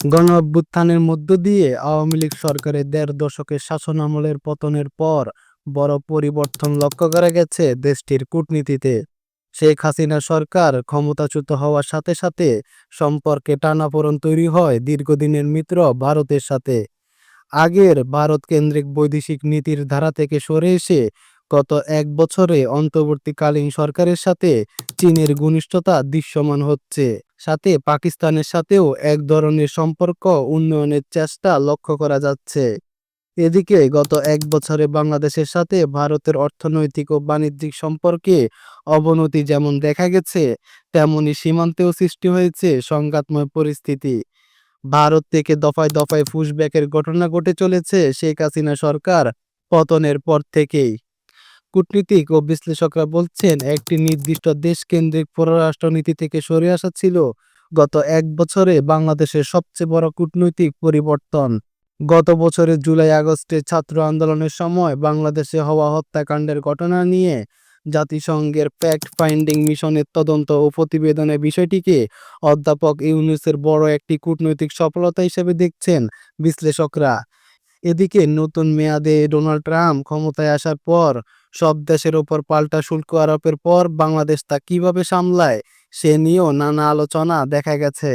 গণ অভ্যুত্থানের মধ্য দিয়ে আওয়ামী লীগ সরকারের দেড় দশকের শাসনামলের পতনের পর বড় পরিবর্তন লক্ষ্য করা গেছে দেশটির কূটনীতিতে। শেখ হাসিনা সরকার ক্ষমতাচ্যুত হওয়ার সাথে সাথে সম্পর্কে টানাপোড়ন তৈরি হয় দীর্ঘদিনের মিত্র ভারতের সাথে। আগের ভারত কেন্দ্রিক বৈদেশিক নীতির ধারা থেকে সরে এসে গত এক বছরে অন্তর্বর্তীকালীন সরকারের সাথে চীনের ঘনিষ্ঠতা দৃশ্যমান হচ্ছে। সাথে পাকিস্তানের সাথেও এক ধরনের সম্পর্ক উন্নয়নের চেষ্টা লক্ষ্য করা যাচ্ছে। এদিকে গত এক বছরে বাংলাদেশের সাথে ভারতের অর্থনৈতিক ও বাণিজ্যিক সম্পর্কে অবনতি যেমন দেখা গেছে, তেমনি সীমান্তেও সৃষ্টি হয়েছে সংঘাতময় পরিস্থিতি। ভারত থেকে দফায় দফায় পুশব্যাকের ঘটনা ঘটে চলেছে শেখ হাসিনা সরকার পতনের পর থেকেই। কূটনীতিক ও বিশ্লেষকরা বলছেন, একটি নির্দিষ্ট দেশকেন্দ্রিক পররাষ্ট্রনীতি থেকে সরে আসা ছিল গত এক বছরে বাংলাদেশের সবচেয়ে বড় কূটনৈতিক পরিবর্তন। গত বছরের জুলাই আগস্টে ছাত্র আন্দোলনের সময় বাংলাদেশে হওয়া হত্যাকাণ্ডের ঘটনা নিয়ে জাতিসংঘের ফ্যাক্ট ফাইন্ডিং মিশনের তদন্ত ও প্রতিবেদনের বিষয়টিকে অধ্যাপক ইউনুসের বড় একটি কূটনৈতিক সফলতা হিসেবে দেখছেন বিশ্লেষকরা। এদিকে নতুন মেয়াদে ডোনাল্ড ট্রাম্প ক্ষমতায় আসার পর সব দেশের ওপর পাল্টা শুল্ক আরোপের পর বাংলাদেশ তা কীভাবে সামলায়, সে নিয়েও নানা আলোচনা দেখা গেছে।